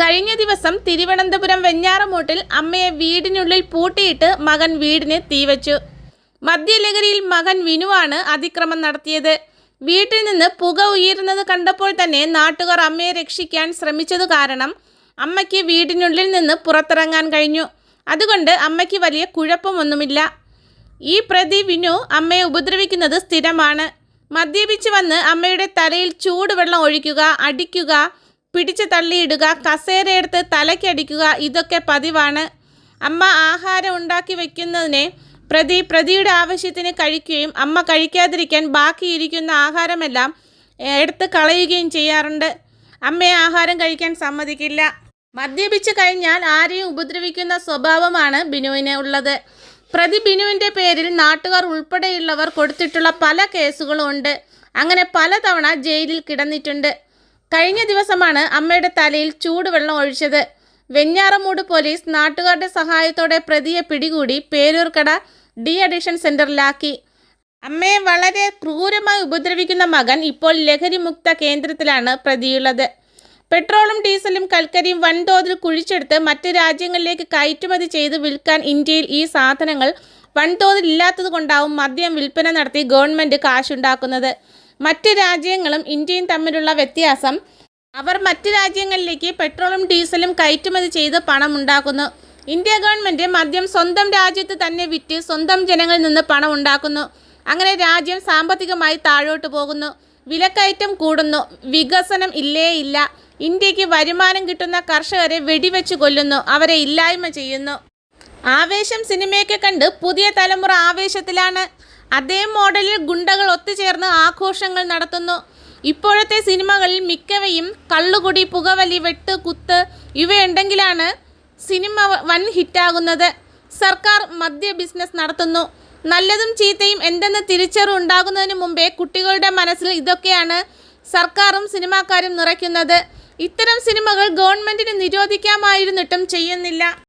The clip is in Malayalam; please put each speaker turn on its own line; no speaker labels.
കഴിഞ്ഞ ദിവസം തിരുവനന്തപുരം വെഞ്ഞാറമൂട്ടിൽ അമ്മയെ വീടിനുള്ളിൽ പൂട്ടിയിട്ട് മകൻ വീടിന് തീവച്ചു. മദ്യലഹരിയിൽ മകൻ വിനുവാണ് അതിക്രമം നടത്തിയത്. വീട്ടിൽ നിന്ന് പുക ഉയരുന്നത് കണ്ടപ്പോൾ തന്നെ നാട്ടുകാർ അമ്മയെ രക്ഷിക്കാൻ ശ്രമിച്ചതു കാരണം അമ്മയ്ക്ക് വീടിനുള്ളിൽ നിന്ന് പുറത്തിറങ്ങാൻ കഴിഞ്ഞു. അതുകൊണ്ട് അമ്മയ്ക്ക് വലിയ കുഴപ്പമൊന്നുമില്ല. ഈ പ്രതി വിനു അമ്മയെ ഉപദ്രവിക്കുന്നത് സ്ഥിരമാണ്. മദ്യപിച്ച് വന്ന് അമ്മയുടെ തലയിൽ ചൂടുവെള്ളം ഒഴിക്കുക അടിക്കുക പിടിച്ച് തള്ളിയിടുക കസേരയെടുത്ത് തലയ്ക്കടിക്കുക ഇതൊക്കെ പതിവാണ്. അമ്മ ആഹാരം ഉണ്ടാക്കി വയ്ക്കുന്നതിനെ പ്രതി പ്രതിയുടെ ആവശ്യത്തിന് കഴിക്കുകയും അമ്മ കഴിക്കാതിരിക്കാൻ ബാക്കിയിരിക്കുന്ന ആഹാരമെല്ലാം എടുത്ത് കളയുകയും ചെയ്യാറുണ്ട്. അമ്മയെ ആഹാരം കഴിക്കാൻ സമ്മതിക്കില്ല. മദ്യപിച്ച് കഴിഞ്ഞാൽ ആരെയും ഉപദ്രവിക്കുന്ന സ്വഭാവമാണ് ബിനുവിന് ഉള്ളത്. പ്രതി ബിനുവിന്റെ പേരിൽ നാട്ടുകാർ ഉൾപ്പെടെയുള്ളവർ കൊടുത്തിട്ടുള്ള പല കേസുകളും ഉണ്ട്. അങ്ങനെ പലതവണ ജയിലിൽ കിടന്നിട്ടുണ്ട്. കഴിഞ്ഞ ദിവസമാണ് അമ്മയുടെ തലയിൽ ചൂടുവെള്ളം ഒഴിച്ചത്. വെഞ്ഞാറമൂട് പോലീസ് നാട്ടുകാരുടെ സഹായത്തോടെ പ്രതിയെ പിടികൂടി പേരൂർക്കട ഡി അഡിക്ഷൻ സെന്ററിലാക്കി. അമ്മയെ വളരെ ക്രൂരമായി ഉപദ്രവിക്കുന്ന മകൻ ഇപ്പോൾ ലഹരിമുക്ത കേന്ദ്രത്തിലാണ് പ്രതിയുള്ളത്. പെട്രോളും ഡീസലും കൽക്കരിയും വൻതോതിൽ കുഴിച്ചെടുത്ത് മറ്റ് രാജ്യങ്ങളിലേക്ക് കയറ്റുമതി ചെയ്ത് വിൽക്കാൻ ഇന്ത്യയിൽ ഈ സാധനങ്ങൾ വൻതോതിൽ ഇല്ലാത്തത് കൊണ്ടാവും മദ്യം വിൽപ്പന നടത്തി ഗവൺമെന്റ് കാശുണ്ടാക്കുന്നത്. മറ്റ് രാജ്യങ്ങളും ഇന്ത്യയും തമ്മിലുള്ള വ്യത്യാസം. അവർ മറ്റ് രാജ്യങ്ങളിലേക്ക് പെട്രോളും ഡീസലും കയറ്റുമതി ചെയ്ത് പണമുണ്ടാക്കുന്നു ഇന്ത്യ ഗവൺമെന്റ് മദ്യം സ്വന്തം രാജ്യത്ത് തന്നെ വിറ്റ് സ്വന്തം ജനങ്ങളിൽ നിന്ന് പണം ഉണ്ടാക്കുന്നു. അങ്ങനെ രാജ്യം സാമ്പത്തികമായി താഴോട്ട് പോകുന്നു. വിലക്കയറ്റം കൂടുന്നു. വികസനം ഇല്ലേ ഇല്ല ഇന്ത്യയ്ക്ക് വരുമാനം കിട്ടുന്ന കർഷകരെ വെടിവെച്ച് കൊല്ലുന്നു. അവരെ ഇല്ലായ്മ ചെയ്യുന്നു. ആവേശം സിനിമയൊക്കെ കണ്ട് പുതിയ തലമുറ ആവേശത്തിലാണ്. അതേ മോഡലിൽ ഗുണ്ടകൾ ഒത്തുചേർന്ന് ആഘോഷങ്ങൾ നടത്തുന്നു. ഇപ്പോഴത്തെ സിനിമകളിൽ മിക്കവയും കള്ളുകുടി പുകവലി വെട്ട് കുത്ത് ഇവയുണ്ടെങ്കിലാണ് സിനിമ വൻ ഹിറ്റാകുന്നത്. സർക്കാർ മദ്യ ബിസിനസ് നടത്തുന്നു. നല്ലതും ചീത്തയും എന്തെന്ന് തിരിച്ചറിവ് ഉണ്ടാകുന്നതിന് മുമ്പേ കുട്ടികളുടെ മനസ്സിൽ ഇതൊക്കെയാണ് സർക്കാരും സിനിമാക്കാരും നിറയ്ക്കുന്നത്. ഇത്തരം സിനിമകൾ ഗവൺമെന്റിന് നിരോധിക്കാമായിരുന്നിട്ടും ചെയ്യുന്നില്ല.